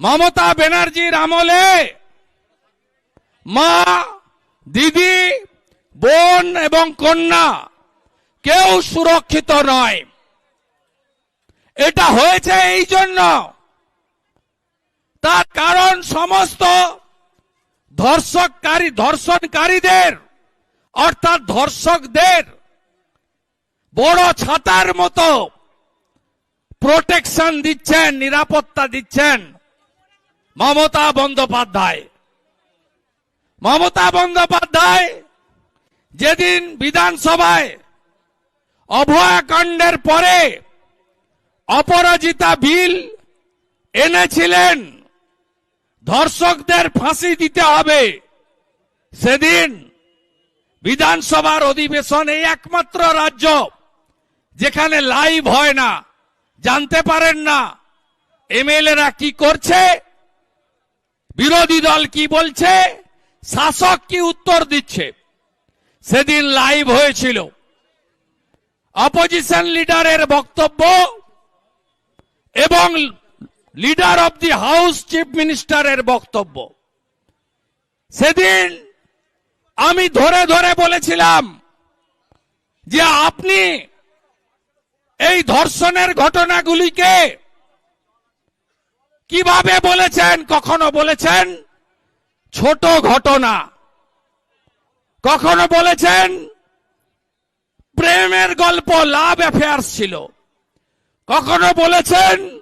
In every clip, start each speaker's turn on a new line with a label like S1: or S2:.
S1: মমতা ব্যানার্জির আমলে মা, দিদি, বোন এবং কন্যা কেউ সুরক্ষিত নয়। এটা হয়েছে এই জন্য। তার কারণ সমস্ত ধর্ষককারী, ধর্ষণকারীদের, অর্থাৎ ধর্ষকদের বড় ছাতার মতো প্রোটেকশন দিচ্ছেন, নিরাপত্তা দিচ্ছেন। মমতা বন্দ্যোপাধ্যায়। মমতা বন্দ্যোপাধ্যায় যেদিন বিধানসভায় অভয়াকাণ্ডের পরে অপরাজিতা বিল এনেছিলেন, ধর্ষকদের ফাঁসি দিতে হবে, সেদিন বিধানসভার অধিবেশন এই একমাত্র রাজ্য যেখানে লাইভ হয় না। জানতে পারেন না এমএলএরা কি করছে? বিরোধী দল কি বলছে? শাসক কি উত্তর দিচ্ছে? সেদিন লাইভ হয়েছিল। অপোজিশন লিডারের বক্তব্য এবং leader of the house chief মিনিস্টারের বক্তব্য। সেদিন আমি ধরে ধরে বলেছিলাম যে আপনি এই ধর্ষণের ঘটনাগুলিকে কীভাবে বলেছেন, কখনো বলেছেন? ছোট ঘটনা। কখনো বলেছেন, প্রেমের গল্প লাভ অ্যাফেয়ার্স ছিল। কখনো বলেছেন,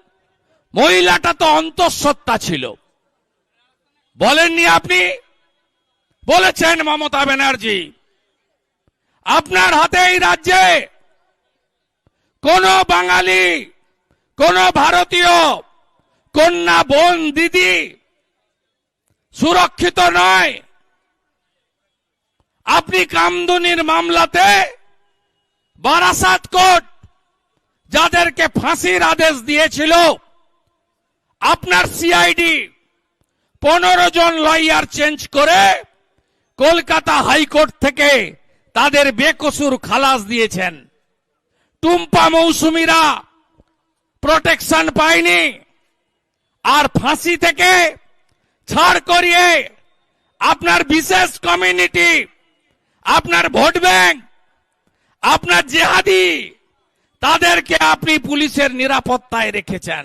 S1: মহিলাটা তো অন্তঃসত্ত্বা ছিল। বলেননি আপনি? বলেছেন মমতা ব্যানার্জি। আপনার হাতে এই রাজ্যে কোন বাঙালি, কোন ভারতীয় কন্যা বোন দিদি সুরক্ষিত নয়। আপনি কামদুনির মামলাতে বারাসাত কোর্ট যাদেরকে ফাঁসির আদেশ দিয়েছিল, আপনার সিআইডি পনেরো জন লয়ার চেঞ্জ করে কলকাতা হাইকোর্ট থেকে তাদের বেকসুর খালাস দিয়েছেন। টুম্পা মৌসুমীরা প্রোটেকশন পায়নি। আর ফাঁসি থেকে ছাড় করিয়ে আপনার বিশেষ কমিউনিটি, আপনার ভোট ব্যাংক, আপনার জেহাদি, তাদেরকে আপনি পুলিশের নিরাপত্তায় রেখেছেন।